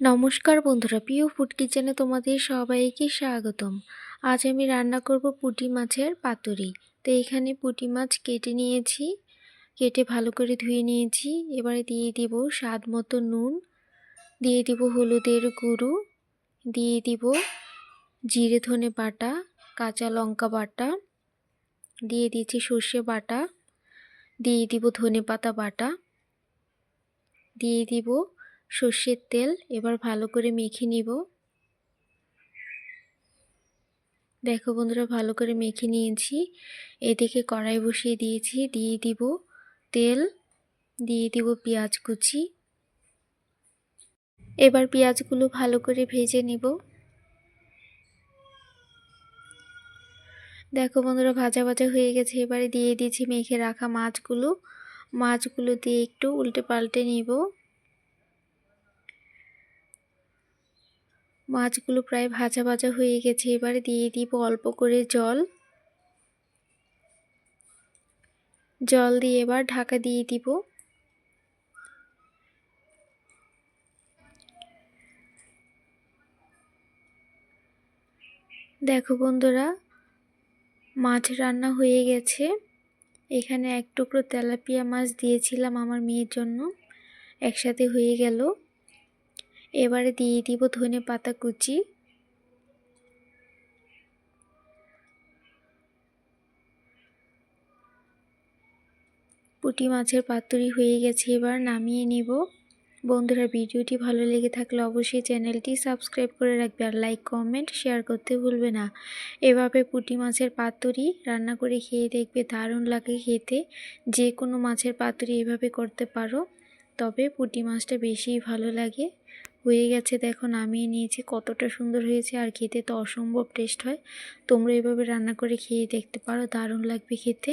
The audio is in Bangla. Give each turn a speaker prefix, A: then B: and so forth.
A: নমস্কার বন্ধুরা, প্রিয় ফুড কিচেনে তোমাদের সবাইকে স্বাগতম। আজ আমি রান্না করব পুঁটি মাছের পাতুরি। তো এখানে পুঁটি মাছ কেটে নিয়েছি, কেটে ভালো করে ধুয়ে নিয়েছি। এবারে দিয়ে দিব স্বাদ মতো নুন, দিয়ে দিব হলুদের গুঁড়ো, দিয়ে দিব জিরে ধনে বাটা কাঁচা লঙ্কা বাটা, দিয়ে দিয়েছি সর্ষে বাটা, দিয়ে দিব ধনে পাতা বাটা, দিয়ে দিব সর্ষের তেল, এবার ভালো করে মেখে নিব। দেখো বন্ধুরা, ভালো করে মেখে নিয়েছি। এদিকে কড়াই বসিয়ে দিয়েছি, দিয়ে দিব তেল, দিয়ে দিব পেঁয়াজ কুচি। এবার পেঁয়াজগুলো ভালো করে ভেজে নিব। দেখো বন্ধুরা, ভাজা ভাজা হয়ে গেছে। এবারে দিয়ে দিয়েছি মেখে রাখা মাছগুলো। মাছগুলো দিয়ে একটু উল্টে পাল্টে নিব। মাছগুলো প্রায় ভাজা ভাজা হয়ে গেছে। এবারে দিয়ে দিব অল্প করে জল। জল দিয়ে এবার ঢাকা দিয়ে দিব। দেখো বন্ধুরা, মাছ রান্না হয়ে গেছে। এখানে এক টুকরো তেলাপিয়া মাছ দিয়েছিলাম আমার মেয়ের জন্য। একসাথে হয়ে গেল। এবারে দিয়ে দিব ধনে পাতা কুচি। পুঁটি মাছের পাতুরি হয়ে গেছে, এবার নামিয়ে নিব। বন্ধুরা, ভিডিওটি ভালো লেগে থাকলে অবশ্যই চ্যানেলটি সাবস্ক্রাইব করে রাখবে আর লাইক, কমেন্ট, শেয়ার করতে ভুলবে না। এভাবে পুঁটি মাছের পাতুরি রান্না করে খেয়ে দেখবে, দারুণ লাগে খেতে। যে কোনো মাছের পাতুরি এভাবে করতে পারো, তবে পুঁটি মাছটা বেশি ভালো লাগে। হয়ে গেছে। দেখো, নামিয়ে নিয়েছি। কতটা সুন্দর হয়েছে আর খেতে তো অসম্ভব টেস্ট হয়। তোমরা এভাবে রান্না করে খেয়ে দেখতে পারো। দারুণ লাগবে খেতে।